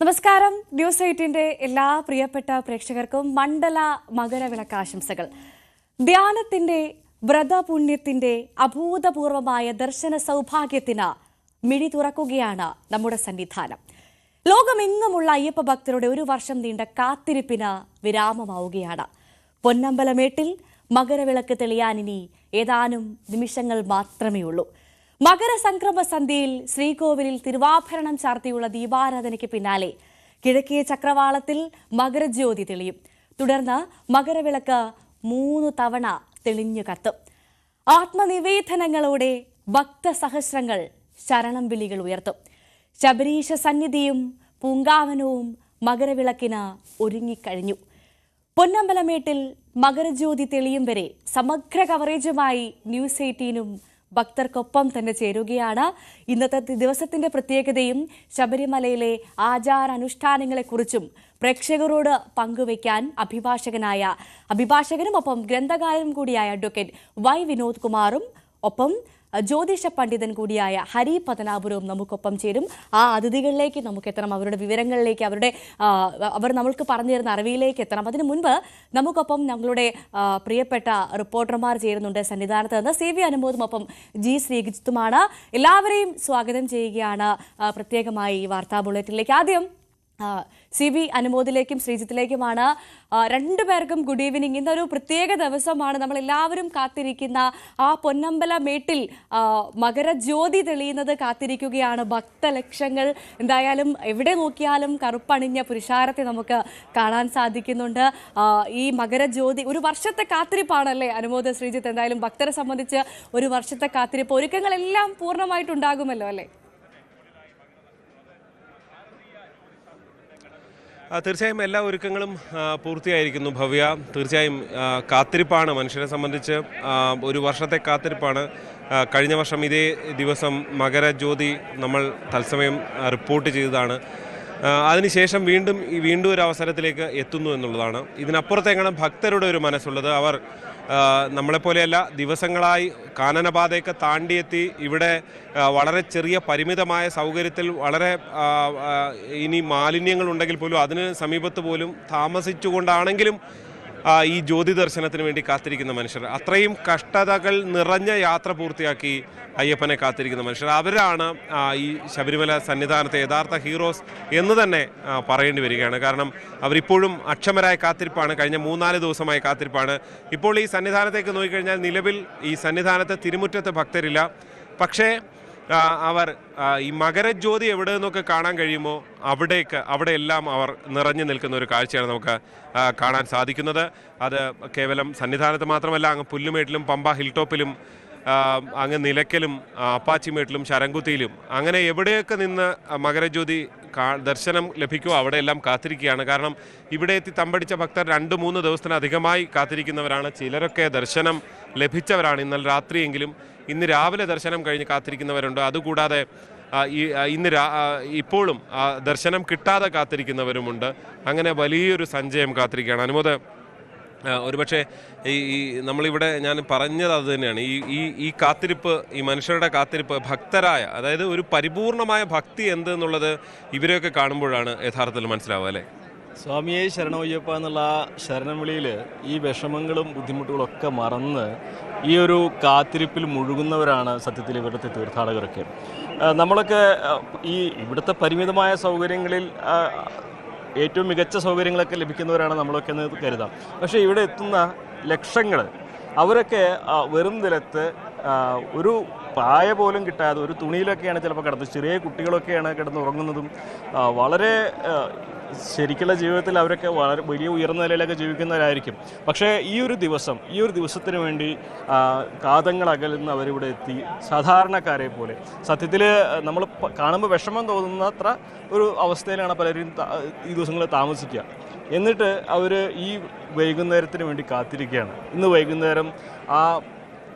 നമസ്കാരം. ന്യൂസ് എയ്റ്റിന്റെ എല്ലാ പ്രിയപ്പെട്ട പ്രേക്ഷകർക്കും മണ്ഡല മകരവിളക്കാശംസകൾ ധ്യാനത്തിന്റെ വ്രതപുണ്യത്തിന്റെ അഭൂതപൂർവമായ ദർശന സൗഭാഗ്യത്തിന് മിഴി തുറക്കുകയാണ് നമ്മുടെ സന്നിധാനം. ലോകമെങ്ങുമുള്ള അയ്യപ്പ ഭക്തരുടെ ഒരു വർഷം നീണ്ട കാത്തിരിപ്പിന് വിരാമമാവുകയാണ്. പൊന്നമ്പലമേട്ടിൽ മകരവിളക്ക് തെളിയാൻ ഇനി ഏതാനും നിമിഷങ്ങൾ മാത്രമേ ഉള്ളൂ മകരസംക്രമ സന്ധ്യയിൽ ശ്രീകോവിലിൽ തിരുവാഭരണം ചാർത്തിയുള്ള ദീപാരാധനയ്ക്ക് പിന്നാലെ കിഴക്കേ ചക്രവാളത്തിൽ മകരജ്യോതി തെളിയും. തുടർന്ന് മകരവിളക്ക് മൂന്ന് തവണ തെളിഞ്ഞു കത്തും. ആത്മനിവേദനങ്ങളോടെ ഭക്തസഹസ്രങ്ങൾ ശരണം വിളികൾ ഉയർത്തും. ശബരീശ സന്നിധിയും പൂങ്കാവനവും മകരവിളക്കിന് ഒരുങ്ങിക്കഴിഞ്ഞു. പൊന്നമ്പലമേട്ടിൽ മകരജ്യോതി തെളിയും വരെ സമഗ്ര കവറേജുമായി ന്യൂസ് എയ്റ്റീനും ഭക്തർക്കൊപ്പം തന്നെ ചേരുകയാണ്. ഇന്നത്തെ ദിവസത്തിന്റെ പ്രത്യേകതയും ശബരിമലയിലെ ആചാരാനുഷ്ഠാനങ്ങളെക്കുറിച്ചും പ്രേക്ഷകരോട് പങ്കുവയ്ക്കാൻ അഭിഭാഷകനായ അഭിഭാഷകനും ഒപ്പം ഗ്രന്ഥകാരനും കൂടിയായ അഡ്വക്കേറ്റ് വൈ വിനോദ് കുമാറും ഒപ്പം ജ്യോതിഷ പണ്ഡിതൻ കൂടിയായ ഹരി പതനാപുരവും നമുക്കൊപ്പം ചേരും. ആ അതിഥികളിലേക്ക് നമുക്ക് എത്തണം അവരുടെ വിവരങ്ങളിലേക്ക് അവരുടെ അവർ നമ്മൾക്ക് പറഞ്ഞു തരുന്ന അറിവിലേക്ക് എത്തണം. അതിനു മുൻപ് നമുക്കൊപ്പം ഞങ്ങളുടെ പ്രിയപ്പെട്ട റിപ്പോർട്ടർമാർ ചേരുന്നുണ്ട് സന്നിധാനത്ത് നിന്ന്. സി വി അനുമോദും ജി ശ്രീജിത്തുമാണ്. എല്ലാവരെയും സ്വാഗതം ചെയ്യുകയാണ് പ്രത്യേകമായി ഈ വാർത്താ ബുള്ളറ്റിനിലേക്ക്. ആദ്യം സി വി അനുമോദിലേക്കും ശ്രീജിത്തിലേക്കുമാണ് രണ്ടുപേർക്കും ഗുഡ് ഈവനിങ് ഇന്നൊരു പ്രത്യേക ദിവസമാണ്. നമ്മൾ എല്ലാവരും കാത്തിരിക്കുന്ന ആ പൊന്നമ്പല മേട്ടിൽ മകരജ്യോതി തെളിയുന്നത് കാത്തിരിക്കുകയാണ്. ഭക്തലക്ഷങ്ങൾ എന്തായാലും എവിടെ നോക്കിയാലും കറുപ്പണിഞ്ഞ പുരുഷാരത്തെ നമുക്ക് കാണാൻ സാധിക്കുന്നുണ്ട്. ഈ മകരജ്യോതി ഒരു വർഷത്തെ കാത്തിരിപ്പാണല്ലേ അനുമോദ ശ്രീജിത്ത്? എന്തായാലും ഭക്തരെ സംബന്ധിച്ച് ഒരു വർഷത്തെ കാത്തിരിപ്പ് ഒരുക്കങ്ങളെല്ലാം പൂർണമായിട്ടുണ്ടാകുമല്ലോ അല്ലേ? തീർച്ചയായും എല്ലാ ഒരുക്കങ്ങളും പൂർത്തിയായിരിക്കുന്നു ഭവ്യ. തീർച്ചയായും കാത്തിരിപ്പാണ് മനുഷ്യരെ സംബന്ധിച്ച്. ഒരു വർഷത്തെ കാത്തിരിപ്പാണ്. കഴിഞ്ഞ വർഷം ഇതേ ദിവസം മകരജ്യോതി നമ്മൾ തത്സമയം റിപ്പോർട്ട് ചെയ്തതാണ്. അതിനുശേഷം വീണ്ടും വീണ്ടും ഒരു അവസരത്തിലേക്ക് എത്തുന്നു എന്നുള്ളതാണ്. ഇതിനപ്പുറത്തെങ്ങനെ ഭക്തരുടെ ഒരു മനസ്സുള്ളത് അവർ നമ്മളെപ്പോലെയല്ല ദിവസങ്ങളായി കാനനപാതയൊക്കെ താണ്ടിയെത്തി ഇവിടെ വളരെ ചെറിയ പരിമിതമായ സൗകര്യത്തിൽ വളരെ ഇനി മാലിന്യങ്ങൾ ഉണ്ടെങ്കിൽ പോലും അതിന് സമീപത്ത് പോലും താമസിച്ചുകൊണ്ടാണെങ്കിലും ഈ ജ്യോതി ദർശനത്തിന് വേണ്ടി കാത്തിരിക്കുന്ന മനുഷ്യർ. അത്രയും കഷ്ടതകൾ നിറഞ്ഞ യാത്ര പൂർത്തിയാക്കി അയ്യപ്പനെ കാത്തിരിക്കുന്ന മനുഷ്യർ. അവരാണ് ഈ ശബരിമല സന്നിധാനത്തെ യഥാർത്ഥ ഹീറോസ് എന്ന് തന്നെ പറയേണ്ടി വരികയാണ്. കാരണം അവരിപ്പോഴും അക്ഷമരായ കാത്തിരിപ്പാണ്. കഴിഞ്ഞ മൂന്നാൽ ദിവസമായ കാത്തിരിപ്പാണ്. ഇപ്പോൾ ഈ സന്നിധാനത്തേക്ക് നോക്കിക്കഴിഞ്ഞാൽ നിലവിൽ ഈ സന്നിധാനത്തെ തിരുമുറ്റത്തെ ഭക്തരില്ല. പക്ഷേ അവർ ഈ മകരജ്യോതി എവിടെ നിന്നൊക്കെ കാണാൻ കഴിയുമോ അവിടേക്ക് അവിടെയെല്ലാം അവർ നിറഞ്ഞു നിൽക്കുന്ന ഒരു കാഴ്ചയാണ് നമുക്ക് കാണാൻ സാധിക്കുന്നത്. അത് കേവലം സന്നിധാനത്ത് മാത്രമല്ല അങ്ങ് പുല്ലുമേട്ടിലും പമ്പ ഹിൽ ടോപ്പിലും അങ്ങ് നിലയ്ക്കലും അപ്പാച്ചിമേട്ടിലും ശരംകുത്തിയിലും അങ്ങനെ എവിടെയൊക്കെ നിന്ന് മകരജ്യോതി ദർശനം ലഭിക്കുമോ അവിടെയെല്ലാം കാത്തിരിക്കുകയാണ്. കാരണം ഇവിടെ എത്തി തമ്പടിച്ച ഭക്തർ രണ്ട് മൂന്ന് ദിവസത്തിനധികമായി കാത്തിരിക്കുന്നവരാണ്. ചിലരൊക്കെ ദർശനം ലഭിച്ചവരാണ്. ഇന്നലെ രാത്രിയെങ്കിലും ഇന്ന് രാവിലെ ദർശനം കഴിഞ്ഞ് കാത്തിരിക്കുന്നവരുണ്ട്. അതുകൂടാതെ ഇന്ന് ഇപ്പോഴും ദർശനം കിട്ടാതെ കാത്തിരിക്കുന്നവരുമുണ്ട്. അങ്ങനെ വലിയൊരു സഞ്ചയം കാത്തിരിക്കുകയാണ്. അനുമോദ ഒരുപക്ഷെ ഈ ഈ നമ്മളിവിടെ ഞാൻ പറഞ്ഞത് അത് തന്നെയാണ്. ഈ ഈ ഈ കാത്തിരിപ്പ് ഈ മനുഷ്യരുടെ കാത്തിരിപ്പ് ഭക്തരായ അതായത് ഒരു പരിപൂർണമായ ഭക്തി എന്തെന്നുള്ളത് ഇവരെയൊക്കെ കാണുമ്പോഴാണ് യഥാർത്ഥത്തിൽ മനസ്സിലാവുക അല്ലേ? സ്വാമിയെ ശരണമയ്യപ്പ എന്നുള്ള ശരണം വിളിയിൽ ഈ വിഷമങ്ങളും ബുദ്ധിമുട്ടുകളൊക്കെ മറന്ന് ഈ ഒരു കാത്തിരിപ്പിൽ മുഴുകുന്നവരാണ് സത്യത്തിൽ ഇവിടുത്തെ തീർത്ഥാടകരൊക്കെ. നമ്മളൊക്കെ ഈ ഇവിടുത്തെ പരിമിതമായ സൗകര്യങ്ങളിൽ ഏറ്റവും മികച്ച സൗകര്യങ്ങളൊക്കെ ലഭിക്കുന്നവരാണ് നമ്മളൊക്കെ എന്ന് കരുതാം. പക്ഷേ ഇവിടെ എത്തുന്ന ലക്ഷങ്ങൾ അവരൊക്കെ വെറും നിലത്ത് ഒരു പായ പോലും കിട്ടാതെ ഒരു തുണിയിലൊക്കെയാണ് ചിലപ്പോൾ കിടന്നത് ചെറിയ കുട്ടികളൊക്കെയാണ് കിടന്ന് ഉറങ്ങുന്നതും വളരെ ശരിക്കുള്ള ജീവിതത്തിൽ അവരൊക്കെ വളരെ വലിയ ഉയർന്ന നിലയിലൊക്കെ ജീവിക്കുന്നവരായിരിക്കും. പക്ഷേ ഈ ഒരു ദിവസം ഈ ഒരു ദിവസത്തിന് വേണ്ടി കാതങ്ങൾ അകലുന്ന അവരിവിടെ എത്തി. സാധാരണക്കാരെ പോലെ. സത്യത്തിൽ നമ്മൾ കാണുമ്പോൾ വിഷമം തോന്നുന്നത്ര ഒരു അവസ്ഥയിലാണ് പലരും ഈ ദിവസങ്ങളിൽ താമസിക്കുക. എന്നിട്ട് അവർ ഈ വൈകുന്നേരത്തിന് വേണ്ടി കാത്തിരിക്കുകയാണ്. ഇന്ന് വൈകുന്നേരം ആ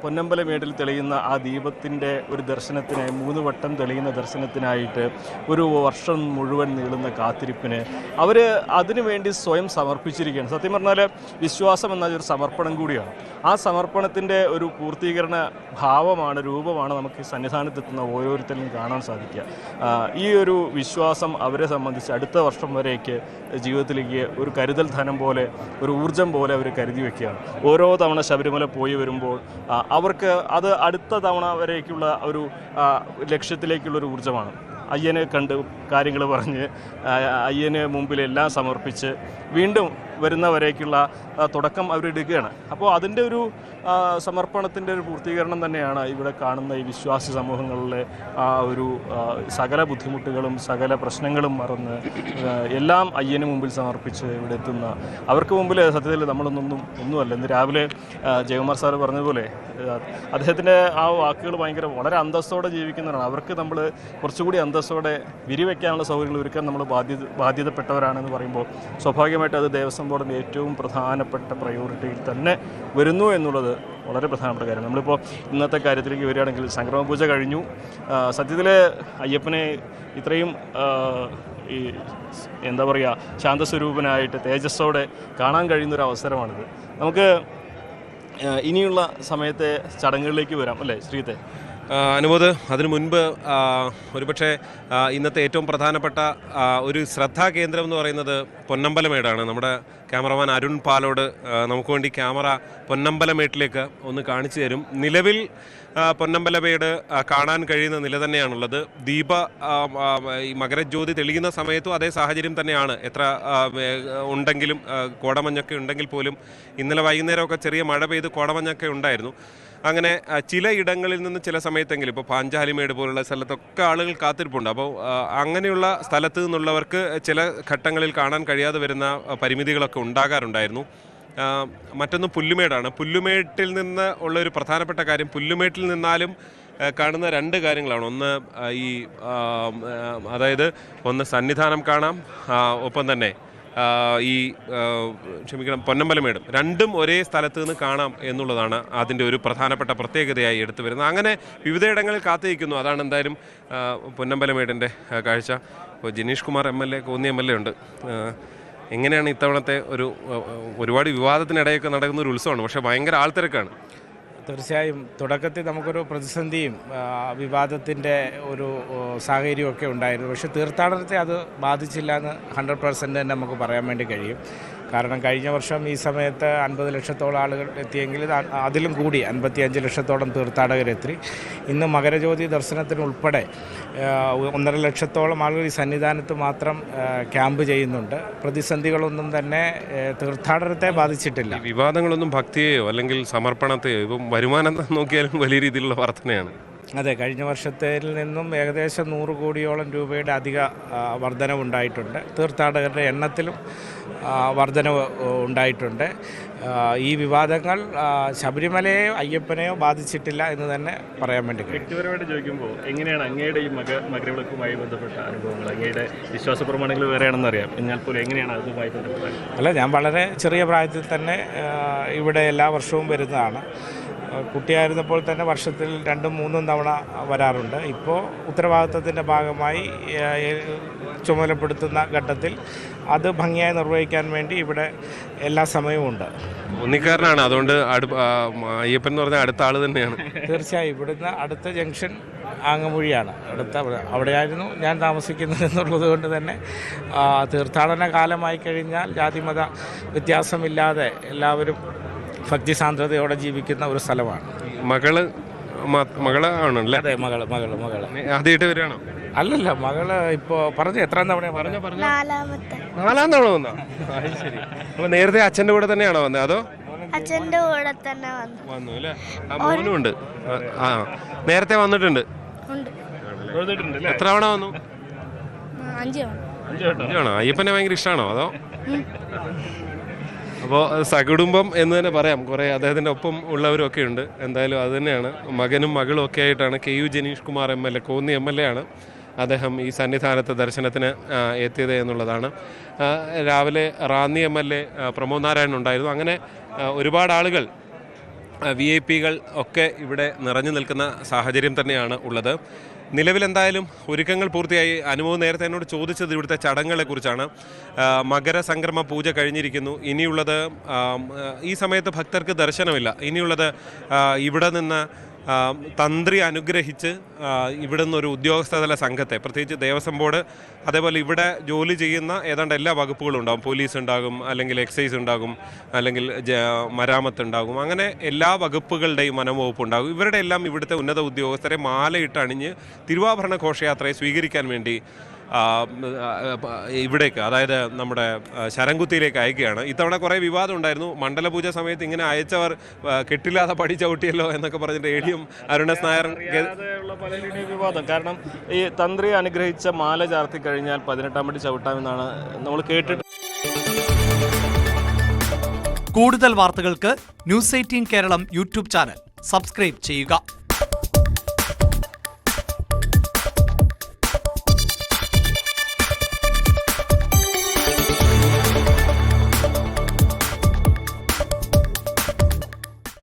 പൊന്നമ്പലമേട്ടിൽ തെളിയുന്ന ആ ദീപത്തിന്റെ ഒരു ദർശനത്തിനായി മൂന്ന് വട്ടം തെളിയുന്ന ദർശനത്തിനായിട്ട് ഒരു വർഷം മുഴുവൻ നീളുന്ന കാത്തിരിപ്പിന് അവർ അതിനുവേണ്ടി സ്വയം സമർപ്പിച്ചിരിക്കുകയാണ്. സത്യം പറഞ്ഞാൽ വിശ്വാസം എന്നാൽ ഒരു സമർപ്പണം കൂടിയാണ്. ആ സമർപ്പണത്തിന്റെ ഒരു പൂർത്തീകരണ ഭാവമാണ് രൂപമാണ് നമുക്ക് ഈ സന്നിധാനത്തെത്തുന്ന ഓരോരുത്തരിലും കാണാൻ സാധിക്കുക. ഈ ഒരു വിശ്വാസം അവരെ സംബന്ധിച്ച് അടുത്ത വർഷം വരേക്ക് ജീവിതത്തിലേക്ക് ഒരു കരുതൽ ധനം പോലെ ഒരു ഊർജം പോലെ അവർ കരുതി വയ്ക്കുകയാണ് ഓരോ തവണ ശബരിമല പോയി വരുമ്പോൾ അവർക്ക് അത് അടുത്ത തവണ വരേക്കുള്ള ഒരു ലക്ഷ്യത്തിലേക്കുള്ള ഒരു ഊർജമാണ്. അയ്യനെ കണ്ട് കാര്യങ്ങൾ പറഞ്ഞ് അയ്യന് മുമ്പിൽ എല്ലാം സമർപ്പിച്ച് വീണ്ടും വരുന്നവരേക്കുള്ള തുടക്കം അവരെടുക്കുകയാണ് അപ്പോൾ അതിന്റെ ഒരു സമർപ്പണത്തിന്റെ ഒരു പൂർത്തീകരണം തന്നെയാണ് ഇവിടെ കാണുന്ന ഈ വിശ്വാസി സമൂഹങ്ങളിലെ ആ ഒരു സകല ബുദ്ധിമുട്ടുകളും സകല പ്രശ്നങ്ങളും മറന്ന് എല്ലാം അയ്യന് മുമ്പിൽ സമർപ്പിച്ച് ഇവിടെ എത്തുന്ന അവർക്ക് മുമ്പിൽ സത്യത്തിൽ നമ്മളൊന്നും ഒന്നുമല്ല. ഇന്ന് രാവിലെ ജയകുമാർ സാറ് പറഞ്ഞതുപോലെ അദ്ദേഹത്തിന്റെ ആ വാക്കുകൾ ഭയങ്കര വളരെ അന്തസ്സോടെ ജീവിക്കുന്നവരാണ്. അവർക്ക് നമ്മൾ കുറച്ചുകൂടി അന്തസ്സോടെ വിരിവെക്കാനുള്ള സൗകര്യങ്ങൾ ഒരുക്കാൻ നമ്മൾ ബാധ്യത ബാധ്യതപ്പെട്ടവരാണെന്ന് പറയുമ്പോൾ സ്വാഭാവികമായിട്ട് അത് ദേവസ്വം ബോർഡിന്റെ ഏറ്റവും പ്രധാനപ്പെട്ട പ്രയോറിറ്റിയിൽ തന്നെ വരുന്നു എന്നുള്ളത് വളരെ പ്രധാനപ്പെട്ട കാര്യം നമ്മളിപ്പോൾ ഇന്നത്തെ കാര്യത്തിലേക്ക് വരികയാണെങ്കിൽ സംക്രമ പൂജ കഴിഞ്ഞു സത്യത്തിൽ അയ്യപ്പനെ ഇത്രയും ഈ എന്താ പറയുക ശാന്തസ്വരൂപനായിട്ട് തേജസ്സോടെ കാണാൻ കഴിയുന്നൊരു അവസരമാണിത്. നമുക്ക് ഇനിയുള്ള സമയത്തെ ചടങ്ങുകളിലേക്ക് വരാം അല്ലേ ശ്രീത്തെ അനുമോദ് അതിനു മുൻപ് ഒരുപക്ഷെ ഇന്നത്തെ ഏറ്റവും പ്രധാനപ്പെട്ട ഒരു ഒരു ശ്രദ്ധാകേന്ദ്രം എന്ന് പറയുന്നത് പൊന്നമ്പലമേടാണ്. നമ്മുടെ ക്യാമറമാൻ അരുൺ പാലോട് നമുക്ക് വേണ്ടി ക്യാമറ പൊന്നമ്പലമേട്ടിലേക്ക് ഒന്ന് കാണിച്ചു തരും. നിലവിൽ പൊന്നമ്പലമേട് കാണാൻ കഴിയുന്ന നില തന്നെയാണുള്ളത്. ദീപ ഈ മകരജ്യോതി തെളിയുന്ന സമയത്തും അതേ സാഹചര്യം തന്നെയാണ്. എത്ര ഉണ്ടെങ്കിലും കോടമഞ്ഞൊക്കെ ഉണ്ടെങ്കിൽ പോലും ഇന്നലെ വൈകുന്നേരമൊക്കെ ചെറിയ മഴ പെയ്ത് കോടമഞ്ഞൊക്കെ ഉണ്ടായിരുന്നു. അങ്ങനെ ചില ഇടങ്ങളിൽ നിന്ന് ചില സമയത്തെങ്കിലും ഇപ്പോൾ പാഞ്ചാലിമേട് പോലുള്ള സ്ഥലത്തൊക്കെ ആളുകൾ കാത്തിരിപ്പുണ്ട്. അപ്പോൾ അങ്ങനെയുള്ള സ്ഥലത്ത് നിന്നുള്ളവർക്ക് ചില ഘട്ടങ്ങളിൽ കാണാൻ കഴിയാതെ വരുന്ന പരിമിതികളൊക്കെ ഉണ്ടാകാറുണ്ടായിരുന്നു. മറ്റൊന്ന് പുല്ലുമേടാണ്. പുല്ലുമേട്ടിൽ നിന്ന് ഉള്ള ഒരു പ്രധാനപ്പെട്ട കാര്യം പുല്ലുമേട്ടിൽ നിന്നാലും കാണുന്ന രണ്ട് കാര്യങ്ങളാണ്. ഒന്ന് ഈ അതായത് ഒന്ന് സന്നിധാനം കാണാം ഒപ്പം തന്നെ ഈ ക്ഷമിക്കണം പൊന്നമ്പലമേടും. രണ്ടും ഒരേ സ്ഥലത്ത് നിന്ന് കാണാം എന്നുള്ളതാണ് അതിന്റെ ഒരു പ്രധാനപ്പെട്ട പ്രത്യേകതയായി എടുത്തു വരുന്നത്. അങ്ങനെ വിവിധയിടങ്ങളിൽ കാത്തിരിക്കുന്നു. അതാണ് എന്തായാലും പൊന്നമ്പലമേടിന്റെ കാഴ്ച. ഇപ്പോൾ Jineesh Kumar M L A Konni M L A ഉണ്ട്. എങ്ങനെയാണ് ഇത്തവണത്തെ ഒരു ഒരുപാട് വിവാദത്തിനിടയൊക്കെ നടക്കുന്ന ഒരു ഉത്സവമാണ്. പക്ഷേ ഭയങ്കര ആൾത്തിരക്കാണ്. തീർച്ചയായും തുടക്കത്തിൽ നമുക്കൊരു പ്രതിസന്ധിയും വിവാദത്തിന്റെ ഒരു സാഹചര്യമൊക്കെ ഉണ്ടായിരുന്നു. പക്ഷേ തീർത്ഥാടനത്തെ അത് ബാധിച്ചില്ല എന്ന് ഹൺഡ്രഡ് പെർസെന്റ് തന്നെ നമുക്ക് പറയാൻ വേണ്ടി കഴിയും. കാരണം കഴിഞ്ഞ വർഷം ഈ സമയത്ത് അൻപത് ലക്ഷത്തോളം ആളുകൾ എത്തിയെങ്കിൽ അതിലും കൂടി അൻപത്തിയഞ്ച് ലക്ഷത്തോളം തീർത്ഥാടകരെത്തി. ഇന്ന് മകരജ്യോതി ദർശനത്തിനുൾപ്പെടെ ഒന്നര ലക്ഷത്തോളം ആളുകൾ ഈ സന്നിധാനത്ത് മാത്രം ക്യാമ്പ് ചെയ്യുന്നുണ്ട്. പ്രതിസന്ധികളൊന്നും തന്നെ തീർത്ഥാടനത്തെ ബാധിച്ചിട്ടില്ല. വിവാദങ്ങളൊന്നും ഭക്തിയെയോ അല്ലെങ്കിൽ സമർപ്പണത്തെയോ ഇപ്പം വരുമാനം നോക്കിയാലും വലിയ രീതിയിലുള്ള വർധനയാണ് അതെ കഴിഞ്ഞ വർഷത്തിൽ നിന്നും ഏകദേശം നൂറ് കോടിയോളം രൂപയുടെ അധിക വർധനവുണ്ടായിട്ടുണ്ട്. തീർത്ഥാടകരുടെ എണ്ണത്തിലും വർധനവ് ഉണ്ടായിട്ടുണ്ട്. ഈ വിവാദങ്ങൾ ശബരിമലയോ അയ്യപ്പനെയോ ബാധിച്ചിട്ടില്ല എന്ന് തന്നെ പറയാൻ വേണ്ടി വ്യക്തിപരമായിട്ട് ചോദിക്കുമ്പോൾ എങ്ങനെയാണ് അങ്ങയുടെ ഈ മക മകരവിളക്കുമായി ബന്ധപ്പെട്ട അനുഭവങ്ങൾ? അങ്ങയുടെ വിശ്വാസ പ്രമാണങ്ങൾ വേറെയാണെന്ന് അറിയാം. എന്നാൽ പോലും എങ്ങനെയാണ് അതുമായി ബന്ധപ്പെട്ടത് അല്ല ഞാൻ വളരെ ചെറിയ പ്രായത്തിൽ തന്നെ ഇവിടെ എല്ലാ വർഷവും വരുന്നതാണ്. കുട്ടിയായിരുന്നപ്പോൾ തന്നെ വർഷത്തിൽ രണ്ടും മൂന്നും തവണ വരാറുണ്ട്. ഇപ്പോൾ ഉത്തരവാദിത്തത്തിന്റെ ഭാഗമായി ചുമതലപ്പെടുത്തുന്ന ഘട്ടത്തിൽ അത് ഭംഗിയായി നിർവഹിക്കാൻ വേണ്ടി ഇവിടെ എല്ലാ സമയവും ഉണ്ട്. ഒന്നിക്കാരനാണ് അതുകൊണ്ട് അയ്യപ്പൻ എന്ന് പറഞ്ഞ അടുത്ത ആൾ തന്നെയാണ്. തീർച്ചയായും. ഇവിടുന്ന് അടുത്ത ജംഗ്ഷൻ ആങ്ങമൂഴിയാണ്. അടുത്ത അവിടെയായിരുന്നു ഞാൻ താമസിക്കുന്നത് എന്നുള്ളത് കൊണ്ട് തന്നെ തീർത്ഥാടന കാലമായി കഴിഞ്ഞാൽ ജാതിമത വ്യത്യാസമില്ലാതെ എല്ലാവരും ഭക്തിസാന്ദ്രതയോടെ ജീവിക്കുന്ന ഒരു സ്ഥലമാണ്. മകൾ മകൾ ആണല്ലേ? അതെ മകൾ മകൾ മകൾ. ആദ്യമായിട്ട് വരികയാണോ? അല്ലല്ല മകൾ ഇപ്പോ പറഞ്ഞു എത്ര തവണ പറഞ്ഞു? നാലാമത്തെ. നാലാം തവണ വന്നോ? ശരി. അപ്പൊ നേരത്തെ അച്ഛന്റെ കൂടെ തന്നെയാണോ വന്നത് അതോ? അച്ഛന്റെ കൂടെ തന്നെ വന്നു. വന്നു അല്ലേ? ആ മോനും ഉണ്ട്. ആ നേരത്തെ വന്നിട്ടുണ്ട്. എത്ര തവണ വന്നു? അഞ്ചു തവണ. അഞ്ചു കേട്ടോ ഇതാണോ അയ്യപ്പനെ ഭയങ്കര ഇഷ്ടമാണോ അതോ? അപ്പോൾ സകുടുംബം എന്ന് തന്നെ പറയാം. കുറേ അദ്ദേഹത്തിന്റെ ഒപ്പം ഉള്ളവരൊക്കെ ഉണ്ട്. എന്തായാലും അത് തന്നെയാണ്. മകനും മകളും ഒക്കെ ആയിട്ടാണ് K U Janeesh Kumar M L A Konni M L A ആണ് അദ്ദേഹം ഈ സന്നിധാനത്ത് ദർശനത്തിന് എത്തിയത് എന്നുള്ളതാണ്. രാവിലെ Ranni M L A Pramod Narayanan ഉണ്ടായിരുന്നു. അങ്ങനെ ഒരുപാട് ആളുകൾ വി ഐ പികൾ ഒക്കെ ഇവിടെ നിറഞ്ഞു നിൽക്കുന്ന സാഹചര്യം തന്നെയാണ് ഉള്ളത്. നിലവിലെന്തായാലും ഒരുക്കങ്ങൾ പൂർത്തിയായി. അനുഭവം നേരത്തെ എന്നോട് ചോദിച്ചത് ഇവിടുത്തെ ചടങ്ങുകളെ കുറിച്ചാണ് മകരസംക്രമ പൂജ കഴിഞ്ഞിരിക്കുന്നു. ഇനിയുള്ളത് ഈ സമയത്ത് ഭക്തർക്ക് ദർശനമില്ല. ഇനിയുള്ളത് ഇവിടെ നിന്ന് തന്ത്രി അനുഗ്രഹിച്ച് ഇവിടുന്ന് ഒരു ഉദ്യോഗസ്ഥതല സംഘത്തെ പ്രത്യേകിച്ച് ദേവസ്വം ബോർഡ് അതേപോലെ ഇവിടെ ജോലി ചെയ്യുന്ന ഏതാണ്ട് എല്ലാ വകുപ്പുകളും ഉണ്ടാകും പോലീസ് ഉണ്ടാകും അല്ലെങ്കിൽ എക്സൈസ് ഉണ്ടാകും അല്ലെങ്കിൽ മരാമത്ത് ഉണ്ടാകും. അങ്ങനെ എല്ലാ വകുപ്പുകളുടെയും വനംവകുപ്പ് ഉണ്ടാകും. ഇവരുടെ എല്ലാം ഇവിടുത്തെ ഉന്നത ഉദ്യോഗസ്ഥരെ മാലയിട്ട് അണിഞ്ഞ് തിരുവാഭരണ ഘോഷയാത്രയെ സ്വീകരിക്കാൻ വേണ്ടി ഇവിടേക്ക് അതായത് നമ്മുടെ ശരംകുത്തിയിലേക്ക് അയക്കുകയാണ്. ഇത്തവണ കുറേ വിവാദം ഉണ്ടായിരുന്നു. മണ്ഡലപൂജ സമയത്ത് ഇങ്ങനെ അയച്ചവർ കെട്ടില്ലാതെ പടി ചവിട്ടിയല്ലോ എന്നൊക്കെ പറഞ്ഞിട്ട് എ ഡിയും അരുണസ് നായർ വിവാദം. കാരണം ഈ തന്ത്രി അനുഗ്രഹിച്ച മാല ചാർത്തി കഴിഞ്ഞാൽ പതിനെട്ടാം പടി ചവിട്ടാമെന്നാണ് നമ്മൾ കേട്ടിട്ട് കൂടുതൽ വാർത്തകൾക്ക് news eighteen Keralam YouTube channel. Subscribe ചെയ്യുക.